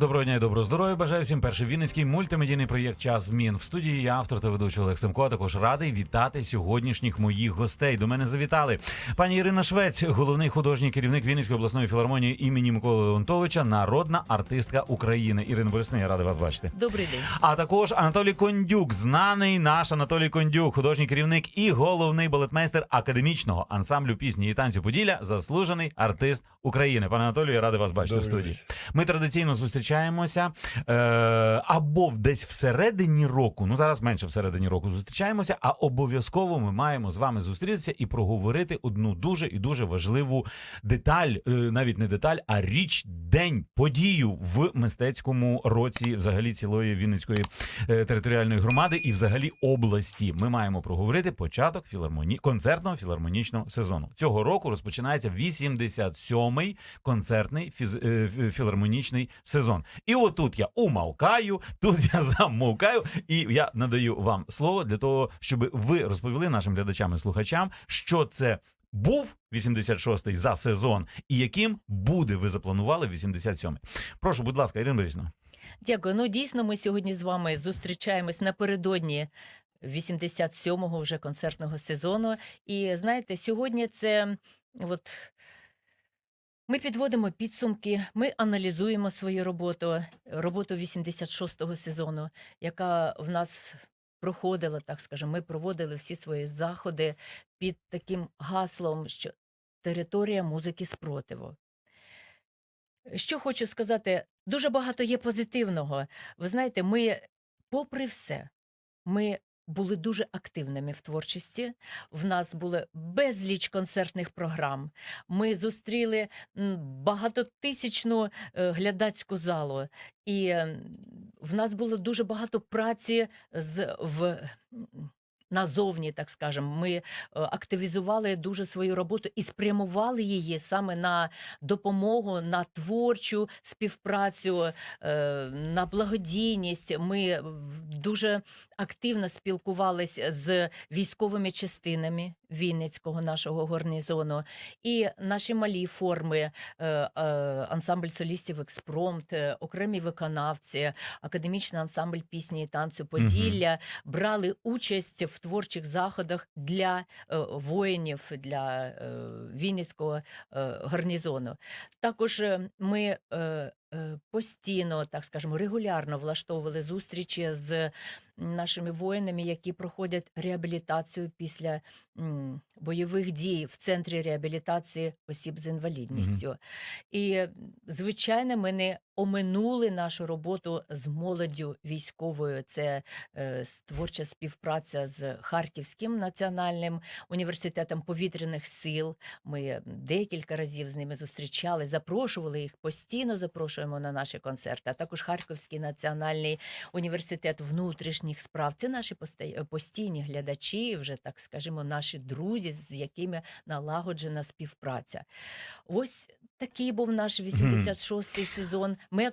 Доброго дня і доброго здоров'я. Бажаю всім перший вінницький мультимедійний проєкт Час змін в студії. Я автор та ведучий Олег Семко. а Також радий вітати сьогоднішніх моїх гостей. До мене завітали пані Ірина Швець, головний художній керівник Вінницької обласної філармонії імені Миколи Леонтовича, народна артистка України. Ірина Борисовна, я радий вас бачити. Добрий день. А також Анатолій Кондюк, знаний наш Анатолій Кондюк, художній керівник і головний балетмейстер академічного ансамблю пісні і танцю Поділля, заслужений артист України. Пане Анатолію, я радий вас бачити в студії. Ми традиційно зустрічаємося е, або десь всередині року. Ну зараз менше всередині року зустрічаємося, а обов'язково ми маємо з вами зустрітися і проговорити одну дуже і дуже важливу деталь, е, навіть не деталь, а річ, день, подію в мистецькому році, взагалі цілої Вінницької е, територіальної громади і взагалі області. Ми маємо проговорити початок філармоні... концертного філармонічного сезону. Цього року розпочинається 87-й концертний фіз... е, філармонічний сезон. І отут я умовкаю, тут я замовкаю, і я надаю вам слово для того, щоб ви розповіли нашим глядачам і слухачам, що це. Був 86-й за сезон, і яким буде ви запланували 87-й. Прошу, будь ласка, Ірина Борисівна. Дякую. Ну дійсно, ми сьогодні з вами зустрічаємось напередодні 87-го вже концертного сезону. І знаєте, сьогодні це от. Ми підводимо підсумки, ми аналізуємо свою роботу, роботу 86-го сезону, яка в нас проходила, так скажемо. Ми проводили всі свої заходи під таким гаслом, що територія музики спротиву. Що хочу сказати, дуже багато є позитивного. Ви знаєте, ми, попри все, ми були дуже активними в творчості. В нас були безліч концертних програм. Ми зустріли багатотисячну е, глядацьку залу, і в нас було дуже багато праці з в. Назовні, так скажемо, ми е, активізували дуже свою роботу і спрямували її саме на допомогу, на творчу співпрацю, е, на благодійність. Ми дуже активно спілкувалися з військовими частинами Вінницького нашого гарнізону. І наші малі форми, е, е, ансамбль солістів Експромт, е, окремі виконавці, академічний ансамбль пісні і танцю Поділля брали участь в творчих заходах для воїнів, для Вінницького гарнізону. Також ми постійно, так скажемо, регулярно влаштовували зустрічі з нашими воїнами, які проходять реабілітацію після бойових дій в центрі реабілітації осіб з інвалідністю. І, е, звичайно, ми не оминули нашу роботу з молоддю військовою. Це е, творча співпраця з Харківським національним університетом повітряних сил. Ми декілька разів з ними зустрічали, запрошували їх постійно. Запрошуємо на наші концерти. А також Харківський національний університет внутрішніх справ. Це наші поста- постійні глядачі, вже так скажімо, наші друзі, з якими налагоджена співпраця. Ось такий був наш 86-й сезон. Ми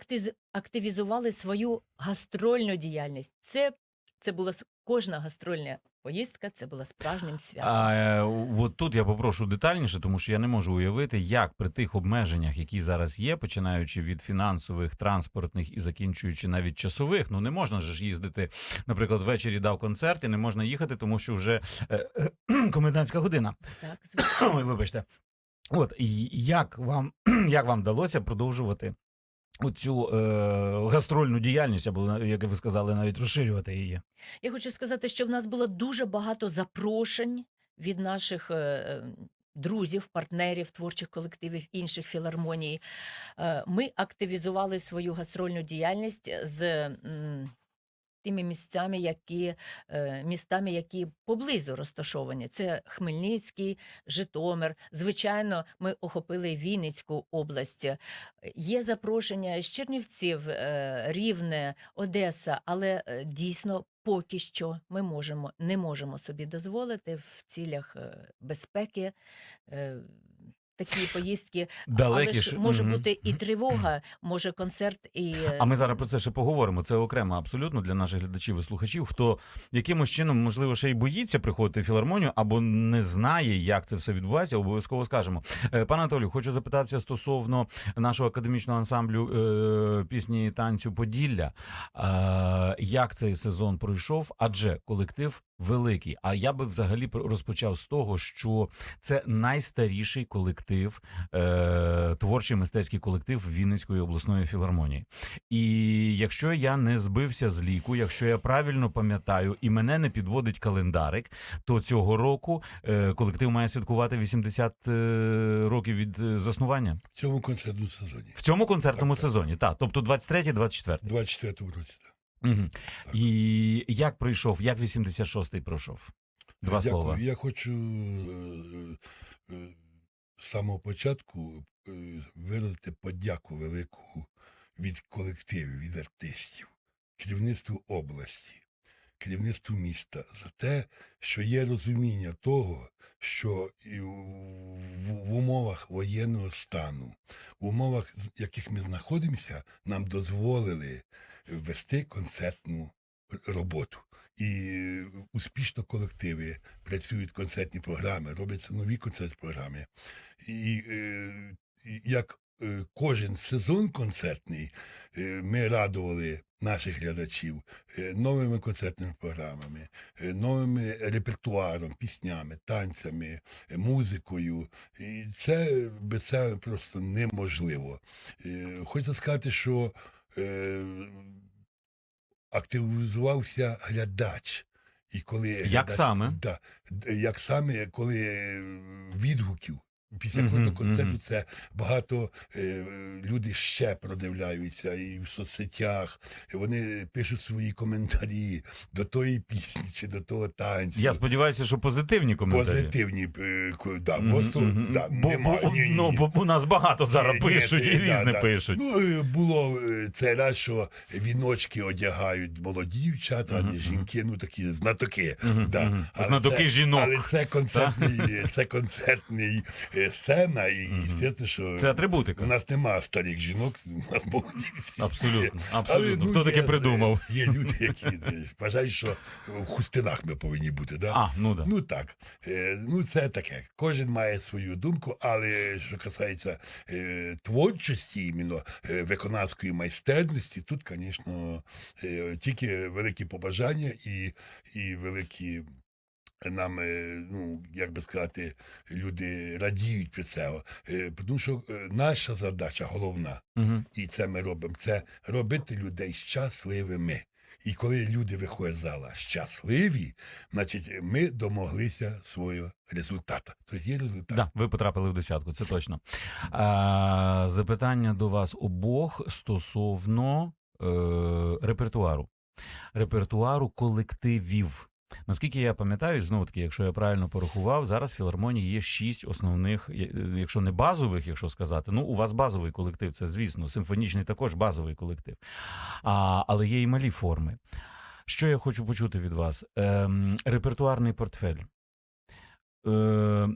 активізували свою гастрольну діяльність. Це, це була кожна гастрольна поїздка, це була справжнім святом. А е, от тут я попрошу детальніше, тому що я не можу уявити, як при тих обмеженнях, які зараз є, починаючи від фінансових, транспортних і закінчуючи навіть часових. Ну не можна ж їздити, наприклад, ввечері дав концерт і не можна їхати, тому що вже е, е, комендантська година. Так, звичайно. Ой, вибачте. От і як вам як вам вдалося продовжувати оцю е, гастрольну діяльність, або як ви сказали, навіть розширювати її? Я хочу сказати, що в нас було дуже багато запрошень від наших е, е, друзів, партнерів, творчих колективів інших філармоній. Е, Ми активізували свою гастрольну діяльність з м, тими місцями, які е, містами, які поблизу розташовані. Це Хмельницький, Житомир. Звичайно, ми охопили Вінницьку область. Є запрошення з Чернівців, е, Рівне, Одеса, але е, дійсно поки що ми можемо не можемо собі дозволити в цілях е, безпеки. Е, такі поїздки. Далекі Але ж, може бути і тривога, може концерт, і А ми зараз про це ще поговоримо. Це окремо абсолютно для наших глядачів і слухачів, хто якимось чином, можливо, ще й боїться приходити в філармонію або не знає, як це все відбувається. Обов'язково скажемо. Е, Пане Анатолію, хочу запитатися стосовно нашого академічного ансамблю е, пісні танцю Поділля. Е, як цей сезон пройшов? Адже колектив великий. А я би взагалі розпочав з того, що це найстаріший колектив, е, творчий мистецький колектив Вінницької обласної філармонії. І якщо я не збився з ліку, якщо я правильно пам'ятаю і мене не підводить календарик, то цього року е, колектив має святкувати 80 е, років від е, заснування В цьому концертному сезоні. в цьому концертному Так, так. сезоні. Так, тобто 23-24. У 24-му році. Так. Угу. І як пройшов, як 86-й пройшов? Два Дякую. слова. Я хочу е, е, з самого початку е, виразити подяку велику від колективів, від артистів, керівництву області, керівництву міста за те, що є розуміння того, що і в, в умовах воєнного стану, в умовах, в яких ми знаходимося, нам дозволили вести концертну роботу. І успішно колективи працюють концертні програми, робляться нові концертні програми. І, е, як е, кожен сезон концертний е, ми радували наших глядачів новими концертними програмами, новими репертуаром, піснями, танцями, музикою. І це без цього просто неможливо. Хочу сказати, що е, активізувався глядач. І коли Як глядач, саме? Да, як саме, коли е, відгуків. Після кожного концерту це багато е, люди ще продивляються і в соцсетях. Вони пишуть свої коментарі до тої пісні чи до того танцю. Я сподіваюся, що позитивні коментарі. Позитивні, е, да, просто, да, бо, нема, бо, ні, ні, ну, ні. бо у нас багато зараз Ні, ні, пишуть це- і да, різне да. пишуть. Ну, е, було е, це раз, що віночки одягають молоді дівчата, а Мгм, не жінки, ну такі знатоки. Мгм, да. мгм. Але Знатоки це- жінок. Але це концертний, це концертний е, сцена, і звісно, що Це атрибутика. у нас нема старих жінок, у нас молоді всі. Абсолютно. Але, Абсолютно. ну, Хто таке є, придумав? Є люди, які е, вважають, що в хустинах ми повинні бути. Да? А, ну да. Ну так, Е, ну це таке. Кожен має свою думку, але що касається е, творчості, іменно е, виконавської майстерності, тут, звісно, е, тільки великі побажання і, і великі. Нам, ну як би сказати, люди радіють від цього. Е, Тому що е, наша задача головна, Угу. і це ми робимо, це робити людей щасливими. І коли люди виходять з зала щасливі, значить ми домоглися свого результату. Тобто є результат. Да, ви потрапили в десятку, це точно. А, запитання до вас обох стосовно е, репертуару. Репертуару колективів. Наскільки я пам'ятаю, знову таки, якщо я правильно порахував, зараз в філармонії є шість основних, е, якщо не базових, якщо сказати, ну у вас базовий колектив, це звісно, симфонічний також базовий колектив. А, але є і малі форми. Що я хочу почути від вас? Ем, репертуарний портфель. Е,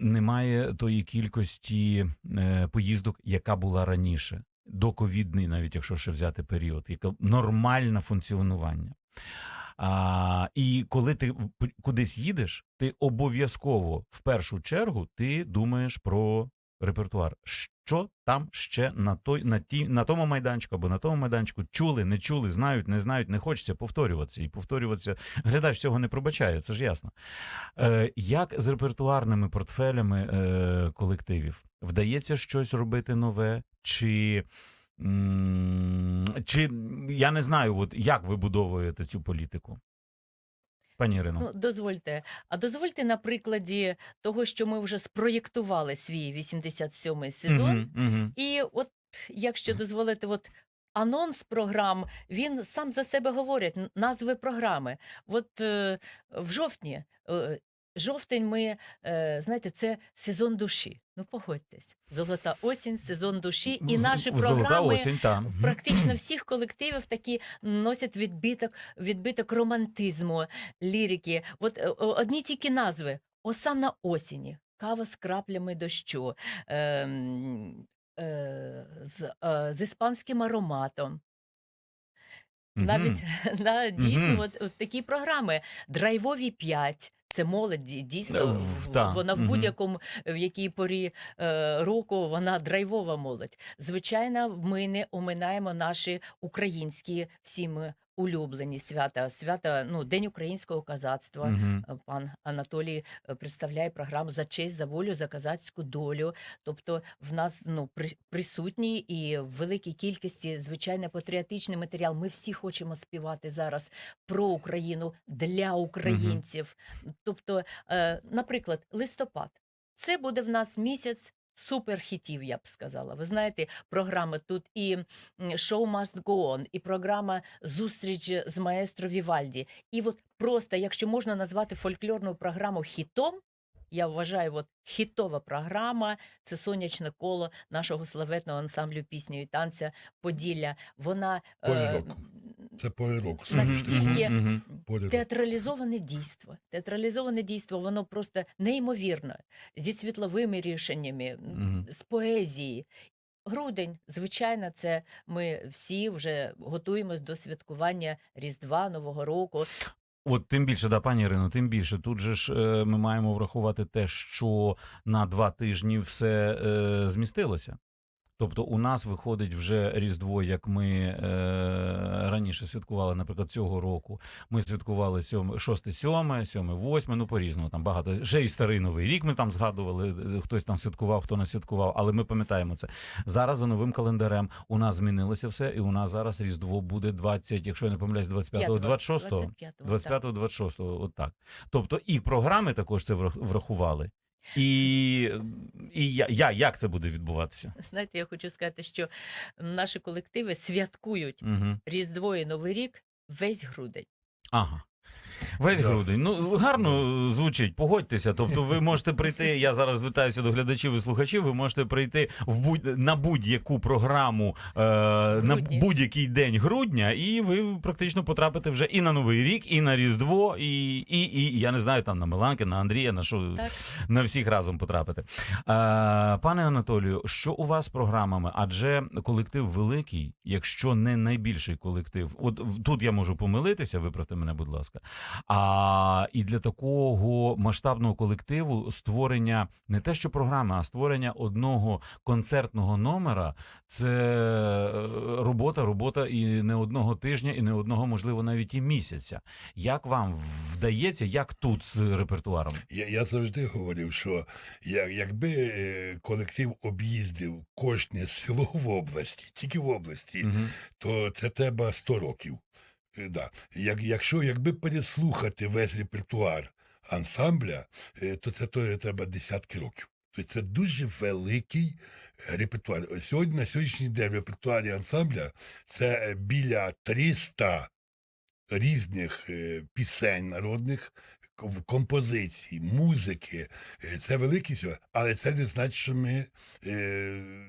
немає тої кількості е, поїздок, яка була раніше, доковідний, навіть якщо ще взяти період, яке нормальне функціонування. А, і коли ти кудись їдеш, ти обов'язково в першу чергу ти думаєш про репертуар. Що там ще на той на ті на тому майданчику або на тому майданчику чули, не чули, знають, не знають, не хочеться повторюватися. І повторюватися глядач цього не пробачає, це ж ясно. Е, як з репертуарними портфелями е, колективів? Вдається щось робити нове? Чи, чи я не знаю, от як ви будовуєте цю політику? Пані Ірино. Ну, дозвольте. А дозвольте на прикладі того, що ми вже спроєктували свій 87-й сезон. Мгм, мгм. І от, якщо дозволите, от анонс програм, він сам за себе говорить, назви програми. От е, в жовтні, е, жовтень ми, е, знаєте, це сезон душі. Ну, погодьтесь, золота осінь, сезон душі, і наші Золота програми осінь, там. практично всіх колективів такі носять відбиток, відбиток романтизму, лірики. От е, одні тільки назви. Осанна осені. кава з краплями дощу, ем, е, з, е, з іспанським ароматом. Навіть на дійсно Мгм. от, от такі програми. Драйвові 5. Це молодь Е, дійсно в- в- вона в будь-якому в якій порі е, року вона драйвова молодь. Звичайно, ми не оминаємо наші українські всі ми улюблені свята. Свята, ну День українського козацтва. Мгм. Е, Пан Анатолій е, представляє програму за честь, за волю, за козацьку долю. Тобто, в нас ну при, присутній і в великій кількості звичайно патріотичний матеріал. Ми всі хочемо співати зараз про Україну для українців. Тобто, е, наприклад, листопад. Це буде в нас місяць. Суперхітів, я б сказала. Ви знаєте, програми тут і шоу Must Go On, і програма Зустріч з маестро Вівальді. І от просто, якщо можна назвати фольклорну програму хітом, я вважаю, от хітова програма це сонячне коло нашого славетного ансамблю пісні і танця Поділля. Вона е. Це. Мгм, настільки мгм, мгм. Театралізоване дійство. Театралізоване дійство, воно просто неймовірне зі світловими рішеннями, з поезії. Грудень, звичайно, це ми всі вже готуємось до святкування Різдва, Нового року. От тим більше, да, пані Ірино, тим більше. Тут же ж е, ми маємо врахувати те, що на два тижні все е, змістилося. Тобто у нас виходить вже Різдво, як ми е, раніше святкували, наприклад, цього року. Ми святкували 7, 6, 7, 7, 8, ну по-різному, там багато. Ще й старий новий рік ми там згадували, е, хтось там святкував, хто не святкував, але ми пам'ятаємо це. Зараз за новим календарем у нас змінилося все, і у нас зараз Різдво буде 20, якщо я не помиляюсь, 25-го, 26-го. 25-го, 25-го, 26-го, от так. Тобто і програми також це врах- врахували. І, і я, я, як це буде відбуватися? Знаєте, я хочу сказати, що наші колективи святкують Угу. Різдво і Новий рік весь грудень. Ага. Весь грудень. Ну гарно звучить, погодьтеся. Тобто, ви можете прийти. Я зараз звертаюся до глядачів і слухачів. Ви можете прийти в будь на будь-яку програму е, на будь-який день грудня, і ви практично потрапите вже і на Новий рік, і на Різдво, і, і, і я не знаю, там на Меланки, на Андрія, на що Так? на всіх разом потрапити. Е, пане Анатолію, що у вас з програмами? Адже колектив великий, якщо не найбільший колектив. От тут я можу помилитися, виправте мене, будь ласка. А і для такого масштабного колективу створення не те, що програми, а створення одного концертного номера це е, робота, робота і не одного тижня, і не одного, можливо, навіть і місяця. Як вам вдається, як тут з репертуаром? Я, я завжди говорив, що я, якби е, колектив об'їздив кожне село в області, тільки в області, Мгм. то це треба 100 років. Е, Да. Як, якщо якби переслухати весь репертуар ансамбля, е, то це то треба десятки років. Тобто це дуже великий е, репертуар. Сьогодні на сьогоднішній день в репертуарі ансамбля це біля 300 різних пісень народних, ком- композицій, музики. Е, Це великий все, але це не значить, що ми е,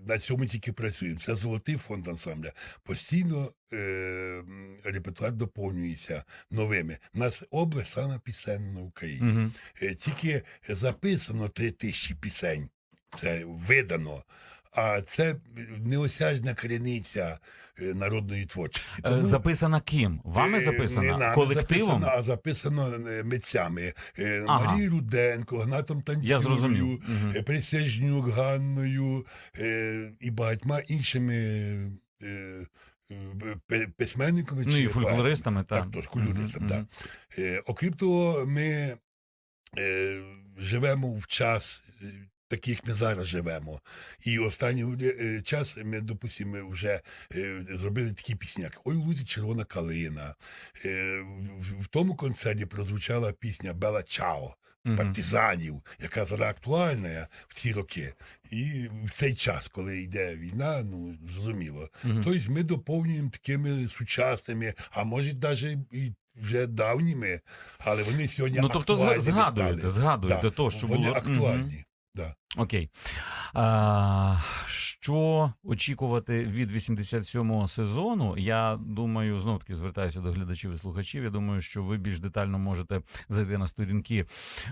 на цьому тільки працюємо. Це золотий фонд ансамбля. Постійно е, репертуар доповнюється новими. У нас область саме пісенна на Україні. Е, Тільки записано три тисячі пісень. Це видано. А це неосяжна криниця е, народної творчості. Е, Записана ким? Вами Е, записана? не нами Колективом? записано, а записано митцями. Ага. Марією Руденко, Гнатом. Танцюрою, Присяжнюк Ганною і багатьма іншими письменниками. Ну чи і фольклористами, так. Так, тож, культуристам, так. Е, окрім того, ми е, живемо в час. Такий, як ми зараз живемо. І останній е, час ми, допустимо, вже е, зробили такі пісні, як Ой, лузі червона калина. Е, в, тому концерті прозвучала пісня Бела Чао партизанів, яка зараз актуальна в ці роки. І в цей час, коли йде війна, ну зрозуміло. Мгм. Тобто ми доповнюємо такими сучасними, а може навіть і вже давніми, але вони сьогодні Ну тобто актуальні згадуєте, стали. згадуєте Да, то, що вони було. Актуальні. Да. Окей. А, що очікувати від 87-го сезону? Я думаю, знов таки звертаюся до глядачів і слухачів. Я думаю, що ви більш детально можете зайти на сторінки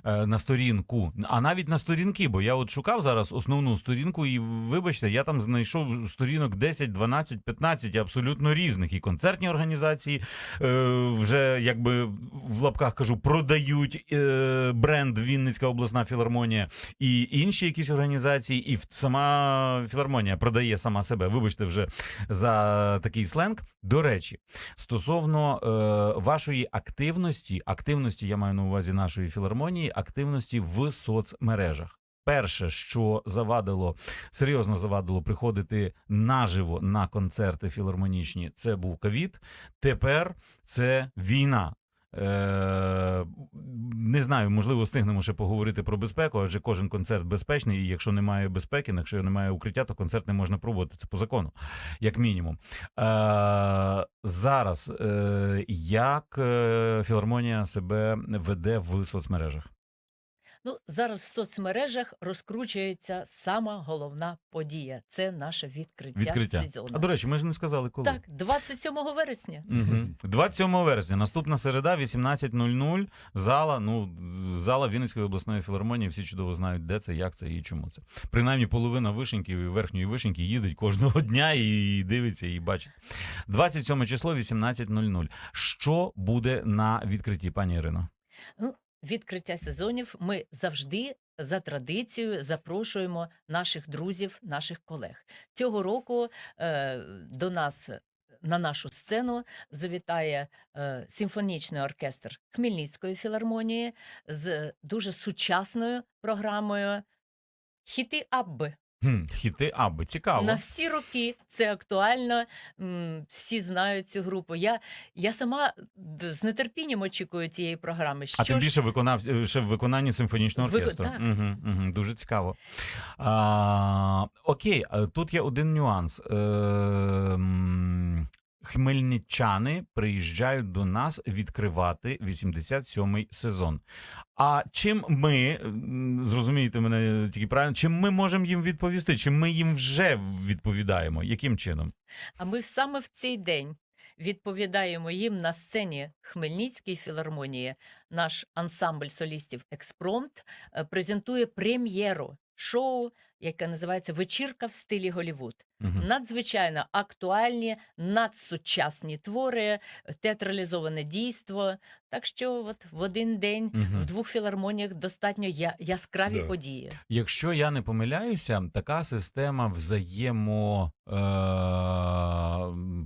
е, на сторінку, а навіть на сторінки, бо я от шукав зараз основну сторінку, і вибачте, я там знайшов сторінок 10, 12, 15 абсолютно різних. І концертні організації е, вже якби в лапках кажу, продають е, бренд Вінницька обласна філармонія і інші якісь організації, і сама філармонія продає сама себе. Вибачте вже за такий сленг. До речі, стосовно е, вашої активності, активності, я маю на увазі нашої філармонії, активності в соцмережах. Перше, що завадило, серйозно завадило приходити наживо на концерти філармонічні, це був ковід. Тепер це війна. Е, не знаю, можливо, встигнемо ще поговорити про безпеку, адже кожен концерт безпечний, і якщо немає безпеки, якщо немає укриття, то концерт не можна проводити. Це по закону, як мінімум. Е, зараз е, як філармонія себе веде в соцмережах? Ну, зараз в соцмережах розкручується сама головна подія. Це наше відкриття, Відкриття. сезону. А до речі, ми ж не сказали коли. Так, 27 вересня. Угу. 27 вересня, наступна середа, 18.00, зала, ну, зала Вінницької обласної філармонії, всі чудово знають, де це, як це і чому це. Принаймні половина вишеньків і верхньої вишеньки їздить кожного дня і дивиться, і бачить. 27 число, 18.00. Що буде на відкритті, пані Ірино? Відкриття сезонів ми завжди за традицією запрошуємо наших друзів, наших колег. Цього року е, до нас на нашу сцену завітає е, симфонічний оркестр Хмельницької філармонії з дуже сучасною програмою Хіти Абби. Хм, хіти Аби, цікаво. На всі роки це актуально. м, Всі знають цю групу. Я, я сама д- з нетерпінням очікую цієї програми. Що А тим ж більше виконав е, ще в виконанні симфонічного Вико- оркестру. так. Угу, угу, дуже цікаво. А, окей, а тут є один нюанс. Е, м, хмельничани приїжджають до нас відкривати 87-й сезон. А чим ми, зрозумієте мене тільки правильно, чим ми можемо їм відповісти? Чим ми їм вже відповідаємо? Яким чином? А ми саме в цей день відповідаємо їм на сцені Хмельницької філармонії. Наш ансамбль солістів Експромт е, презентує прем'єру шоу, яке називається Вечірка в стилі Голівуд. Угу. Надзвичайно актуальні, надсучасні твори, театралізоване дійство. Так що, от в один день Мгм. в двох філармоніях достатньо я- яскраві Да. події. Якщо я не помиляюся, така система взаємо е,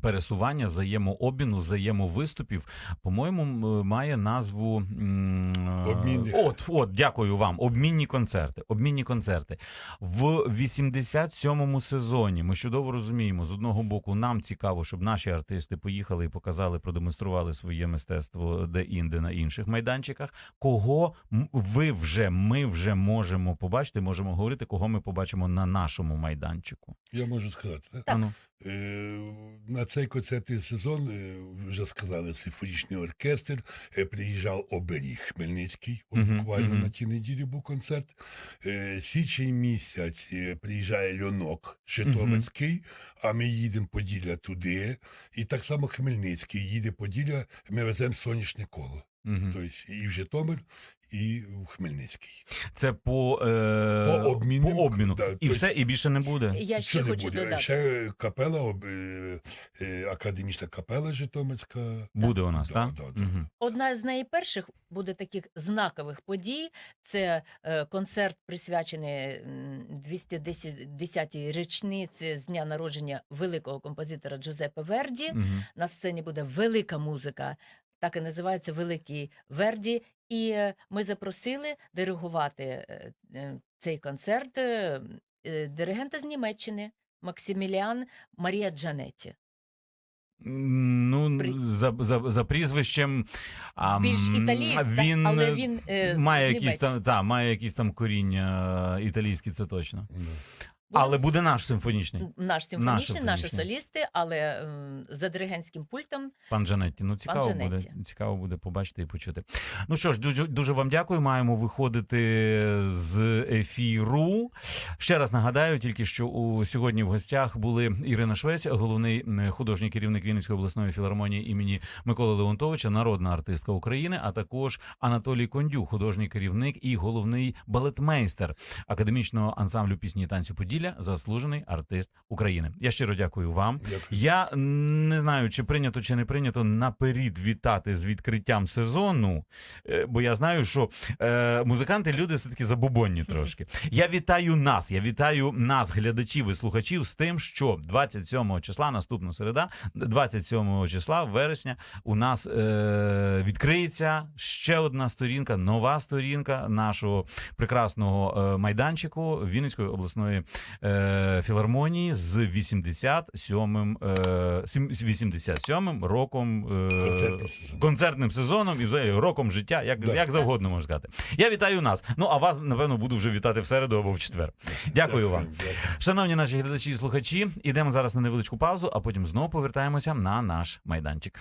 пересування, взаємообміну, взаємовиступів, по-моєму, має назву м, е, Обмінні. От, от, дякую вам. Обмінні концерти. Обмінні концерти в 87-му сезоні. Ми чудово розуміємо, з одного боку, нам цікаво, щоб наші артисти поїхали і показали, продемонстрували своє мистецтво де-інде на інших майданчиках. Кого ви вже ми вже можемо побачити, можемо говорити, кого ми побачимо на нашому майданчику. Я можу сказати, так? Е, На цей концертний сезон е, вже сказали симфонічний оркестр. е, Приїжджав оберіг Хмельницький. От буквально мгм. на тій неділі був концерт. Січень місяць приїжджає Льонок Житомирський, а ми їдемо Поділля туди. І так само Хмельницький їде Поділля, ми веземо сонячне коло. Мгм. Тобто і в Житомир, і в Хмельницький. Це по, е, По обмінним, по обміну. да, і тобто- все, і більше не буде. Я ще не хочу буде? додати. Ще капела, об- е, е, академічна капела Житомирська. Буде у нас, Да, так? да, да. Мгм. Одна з найперших буде таких знакових подій. Це е, концерт, присвячений м, 210-й річниці з дня народження великого композитора Джузеппе Верді. Мгм. На сцені буде велика музика, так і називається Великий Верді. І е, ми запросили диригувати е, е, цей концерт диригента з Німеччини Максиміліан Марія Джанетті. Ну, При- за, за, за прізвищем а, Більш та- він, але він е, має якісь там, та, має якісь там коріння італійські, це точно. Да. Але буде наш симфонічний. наш симфонічний, наші симфонічний. солісти, але ем, за диригентським пультом Пан Жанетті. Ну цікаво буде, цікаво буде побачити і почути. Ну що ж, дуже дуже вам дякую. Маємо виходити з ефіру. Ще раз нагадаю, тільки що у сьогодні в гостях були Ірина Швець, головний художній керівник Вінницької обласної філармонії імені Миколи Леонтовича, народна артистка України, а також Анатолій Кондюк, художній керівник і головний балетмейстер академічного ансамблю пісні і танцю Поділля, заслужений артист України. Я щиро дякую вам. Дякую. Я не знаю, чи прийнято чи не прийнято наперед вітати з відкриттям сезону, е, бо я знаю, що е, музиканти люди все таки забобонні трошки. Я вітаю нас. Я вітаю нас, глядачів і слухачів, з тим, що 27 числа, наступна середа, 27 числа вересня, у нас е, відкриється ще одна сторінка, нова сторінка нашого прекрасного е, майданчику Вінницької обласної е, філармонії з 87-м, е, сім- з 87-м роком е, Концертним сезоном. і взагалі роком життя, як, Да. як завгодно можна сказати. Я вітаю нас. Ну а вас, напевно, буду вже вітати в середу або в четвер. Дякую вам. Дякую. Шановні наші глядачі і слухачі, ідемо зараз на невеличку паузу, а потім знову повертаємося на наш майданчик.